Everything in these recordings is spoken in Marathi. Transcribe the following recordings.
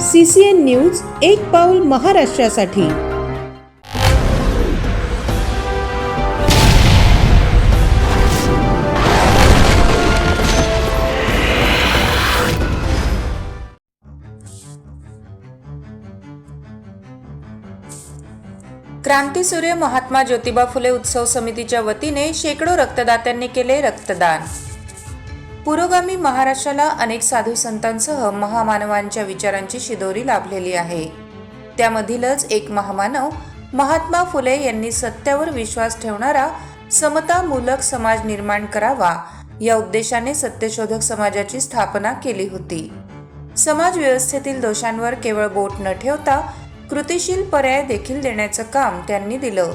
सी सी एन न्यूज एक पाऊल महाराष्ट्रासाठी. क्रांतीसूर्य महात्मा ज्योतिबा फुले उत्सव समितीच्या वतीने शेकडो रक्तदात्यांनी केले रक्तदान. पुरोगामी महाराष्ट्राला अनेक साधू संतांसह महामानवांच्या विचारांची शिदोरी लाभलेली आहे. त्यामधीलच एक महामानव महात्मा फुले यांनी सत्यावर विश्वास ठेवणारा समतामूलक समाज निर्माण करावा या उद्देशाने सत्यशोधक समाजाची स्थापना केली होती. समाज व्यवस्थेतील दोषांवर केवळ बोट न ठेवता कृतिशील पर्याय देखील देण्याचं काम त्यांनी दिलं.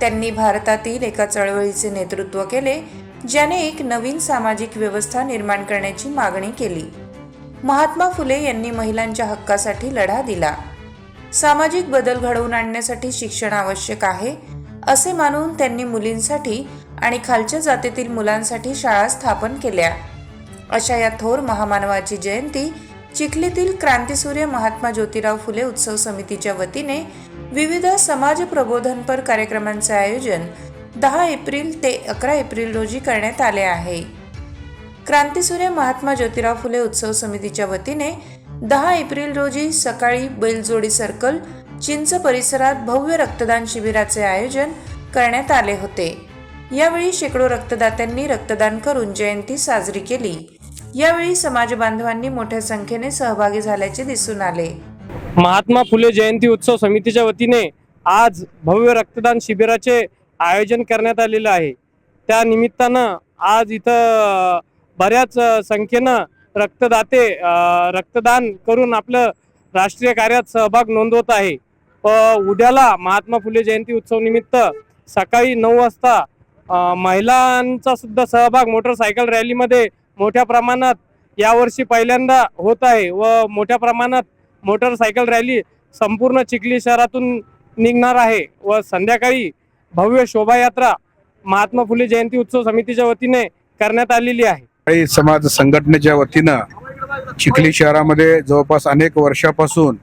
त्यांनी भारतातील एका चळवळीचे नेतृत्व केले ज्याने एक नवीन सामाजिक व्यवस्था निर्माण करण्याची मागणी केली. महात्मा फुले यांनी महिलांच्या हक्कासाठी लढा दिला. सामाजिक बदल घडवून आणण्यासाठी शिक्षण आवश्यक आहे असे मानून त्यांनी मुलींसाठी आणि खालच्या जातीतील मुलांसाठी शाळा स्थापन केल्या. अशा या थोर महामानवाची जयंती चिखलीतील क्रांतीसूर्य महात्मा ज्योतिराव फुले उत्सव समितीच्या वतीने विविध समाज प्रबोधनपर कार्यक्रमांचे आयोजन दहा एप्रिल ते अकरा एप्रिल रोजी करण्यात आले आहे. क्रांतीसूर्य महात्मा ज्योतिराव फुले उत्सव समितीच्या वतीने दहा एप्रिल रोजी सकाळी बैलजोडी सर्कल चिंच परिसरात भव्य रक्तदान शिबिराचे आयोजन करण्यात आले होते. यावेळी शेकडो रक्तदात्यांनी रक्तदान करून जयंती साजरी केली. यावेळी समाज बांधवांनी मोठ्या संख्येने सहभागी झाल्याचे दिसून आले. महात्मा फुले जयंती उत्सव समितीच्या वतीने आज भव्य रक्तदान शिबिराचे आयोजन करण्यात आलेलं आहे. त्या निमित्तानं आज इथं बऱ्याच संख्येनं रक्तदाते रक्तदान करून आपलं राष्ट्रीय कार्यात सहभाग नोंदवत आहे. व उद्याला महात्मा फुले जयंती उत्सव निमित्त सकाळी नऊ वाजता महिलांचा सुद्धा सहभाग मोटरसायकल रॅलीमध्ये मोठ्या प्रमाणात यावर्षी पहिल्यांदा होत आहे व मोठ्या प्रमाणात मोटरसायकल रॅली संपूर्ण चिखली शहरातून निघणार आहे व संध्याकाळी भव्य शोभायात्रा महात्मा फुले जयंती उत्सव समितीच्या वतीने करण्यात आलेली आहे. समाज संघटनेच्या वतीनं चिखली शहरामध्ये जवळपास अनेक वर्षापासून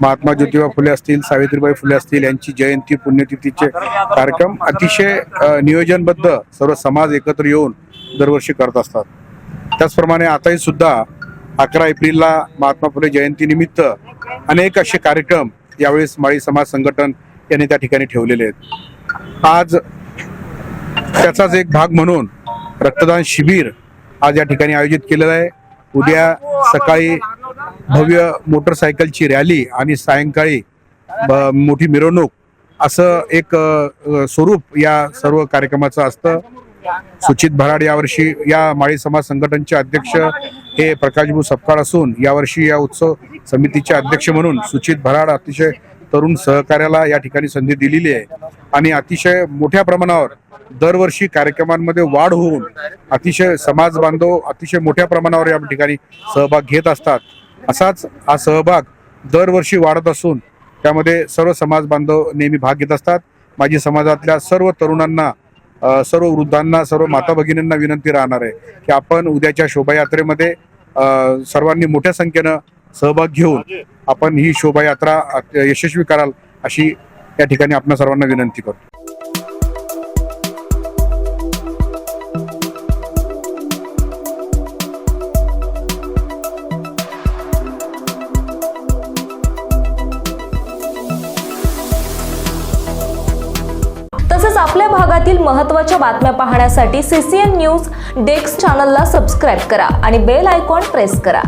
महात्मा ज्योतिबा फुले असतील सावित्रीबाई फुले असतील यांची जयंती पुण्यतिथीचे कार्यक्रम अतिशय नियोजनबद्ध सर्व समाज एकत्र येऊन दरवर्षी करत असतात. त्याचप्रमाणे आताही सुद्धा अकरा एप्रिलला महात्मा फुले जयंतीनिमित्त अनेक असे कार्यक्रम यावेळेस माळी समाज संघटन त्यांनी त्या ठिकाणी ठेवलेले आहेत. आज त्याचाच एक भाग म्हणून रक्तदान शिबिर आज या ठिकाणी आयोजित केलेलं आहे. उद्या सकाळी भव्य मोटरसायकलची रॅली आणि सायंकाळी मोठी मिरवणूक असं एक स्वरूप या सर्व कार्यक्रमाचं असतं. सुचित भराड यावर्षी या माळी समाज संघटनचे अध्यक्ष हे प्रकाशभाऊ सपकाळ असून यावर्षी या उत्सव समितीचे अध्यक्ष म्हणून सुचित भराड अतिशय तरुण सहकार्याला या ठिकाणी संधी दिलेली आहे. आणि अतिशय मोठ्या प्रमाणावर दरवर्षी कार्यक्रमांमध्ये वाढ होऊन अतिशय समाज बांधव अतिशय मोठ्या प्रमाणावर या ठिकाणी सहभाग घेत असतात. असाच हा सहभाग दरवर्षी वाढत असून त्यामध्ये सर्व समाज बांधव नेहमी भाग घेत असतात. माझी समाजातल्या सर्व तरुणांना सर्व वृद्धांना सर्व माता भगिनींना विनंती राहणार आहे की आपण उद्याच्या शोभायात्रेमध्ये सर्वांनी मोठ्या संख्येनं सहभाग घेऊन आपण ही शोभायात्रा यशस्वी कराल अशी या ठिकाणी आपण सर्वांना विनंती करतो. तसंच आपल्या भागातील महत्त्वाच्या बातम्या पाहण्यासाठी सीसीएन न्यूज डेस्क चॅनलला सबस्क्राईब करा आणि बेल आयकॉन प्रेस करा.